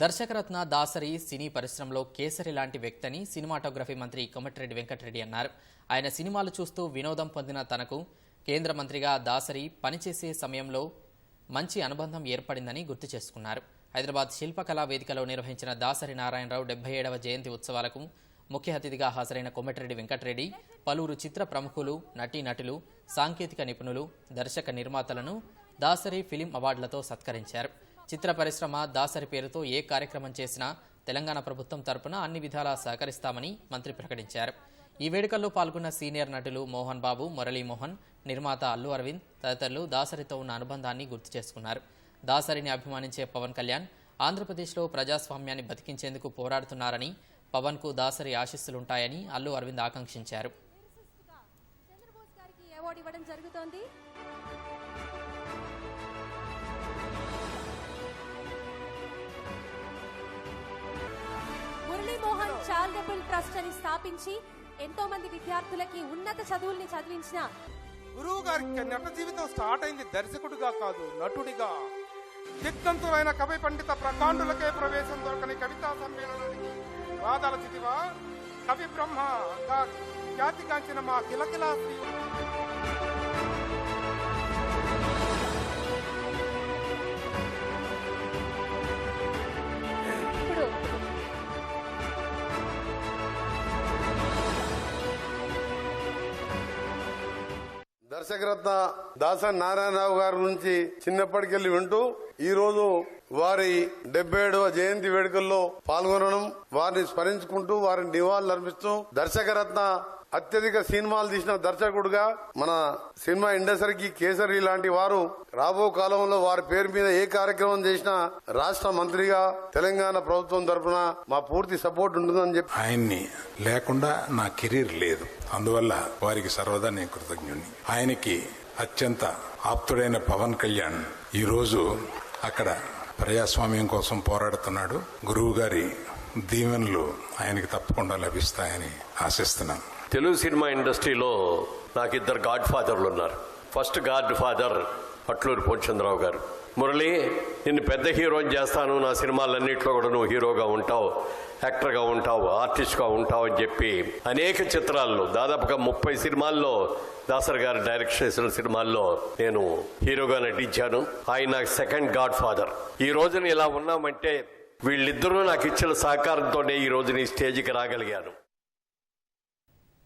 దర్శకరత్న దాసరి సినీ పరిశ్రమలో కేసరి లాంటి వ్యక్తని సినిమాటోగ్రఫీ మంత్రి కొమటిరెడ్డి వెంకటరెడ్డి అన్నారు. ఆయన సినిమాలు చూస్తూ వినోదం పొందిన తనకు కేంద్ర మంత్రిగా దాసరి పనిచేసే సమయంలో మంచి అనుబంధం ఏర్పడిందని గుర్తు చేసుకున్నారు. హైదరాబాద్ శిల్పకళా వేదికలో నిర్వహించిన దాసరి నారాయణరావు డెబ్బై ఏడవ జయంతి ఉత్సవాలకు ముఖ్య అతిథిగా హాజరైన కొమటిరెడ్డి వెంకటరెడ్డి పలువురు చిత్ర ప్రముఖులు నటీనటులు సాంకేతిక నిపుణులు దర్శక నిర్మాతలను దాసరి ఫిలిం అవార్డులతో సత్కరించారు. చిత్ర పరిశ్రమ దాసరి పేరుతో ఏ కార్యక్రమం చేసినా తెలంగాణ ప్రభుత్వం తరపున అన్ని విధాలా సహకరిస్తామని మంత్రి ప్రకటించారు. ఈ వేడుకల్లో పాల్గొన్న సీనియర్ నటులు మోహన్ బాబు మురళీమోహన్ నిర్మాత అల్లు అరవింద్ తదితరులు దాసరితో ఉన్న అనుబంధాన్ని గుర్తు చేసుకున్నారు. దాసరిని అభిమానించే పవన్ కళ్యాణ్ ఆంధ్రప్రదేశ్లో ప్రజాస్వామ్యాన్ని బతికించేందుకు పోరాడుతున్నారని పవన్కు దాసరి ఆశీస్సులుంటాయని అల్లు అరవింద్ ఆకాంక్షించారు. చంద్రబోస్ గారికి ఇవ్వడం జరుగుతోంది. చారిటబుల్ ట్రస్ట్ అని స్థాపించి ఎంతో మంది విద్యార్థులకి ఉన్నత చదువుల్ని చదివించిన గురువు గారికి నట జీవితం స్టార్ట్ అయింది దర్శకుడిగా కాదు నటుడిగా. దిగ్గంతులైన కవి పండిత ప్రకాండులకే ప్రవేశం దొరకని కవితా సమ్మేళనానికి వాదాల చితివా. కవి బ్రహ్మ గా ఖ్యాతిగాంచిన మా కిలకిలా శ్రీ దర్శకరత్న దాసన్ నారాయణరావు గారి నుంచి చిన్నప్పటికెళ్ళి వింటూ ఈ రోజు వారి డెబ్బై ఏడవ జయంతి వేడుకల్లో పాల్గొనడం వారిని స్మరించుకుంటూ వారిని నివాళులు అర్పిస్తూ దర్శకరత్న అత్యధిక సినిమాలు తీసిన దర్శకుడుగా మన సినిమా ఇండస్ట్రీకి కేసరి లాంటి వారు రాబో కాలంలో వారి పేరు మీద ఏ కార్యక్రమం చేసినా రాష్ట్ర మంత్రిగా తెలంగాణ ప్రభుత్వం తరఫున మా పూర్తి సపోర్ట్ ఉంటుందని చెప్పి ఆయన్ని లేకుండా నా కెరీర్ లేదు. అందువల్ల వారికి సర్వదా నేను కృతజ్ఞుని ఆయనకి అత్యంత ఆప్తుడైన పవన్ కళ్యాణ్ ఈరోజు అక్కడ ప్రజాస్వామ్యం కోసం పోరాడుతున్నాడు. గురువు గారి దీవెనలు ఆయనకి తప్పకుండా లభిస్తాయని ఆశిస్తున్నాను. తెలుగు సినిమా ఇండస్ట్రీలో నాకు ఇద్దరు గాడ్ ఫాదర్లు ఉన్నారు. First god father Patluri Purnachandra Rao garu. Murali నిన్ను పెద్ద హీరోని చేస్తాను. నా సినిమాలన్నింటిలో కూడా నువ్వు హీరోగా ఉంటావు యాక్టర్గా ఉంటావు ఆర్టిస్ట్గా ఉంటావు అని చెప్పి అనేక చిత్రాల్లో దాదాపుగా ముప్పై సినిమాల్లో దాసర్ గారు డైరెక్షన్ చేసిన సినిమాల్లో నేను హీరోగా నటించాను. ఆయన నాకు సెకండ్ గాడ్ ఫాదర్ ఈ రోజున ఇలా ఉన్నామంటే వీళ్ళిద్దరూ నాకు ఇచ్చిన సహకారంతోనే ఈ రోజున ఈ స్టేజ్కి రాగలిగాను.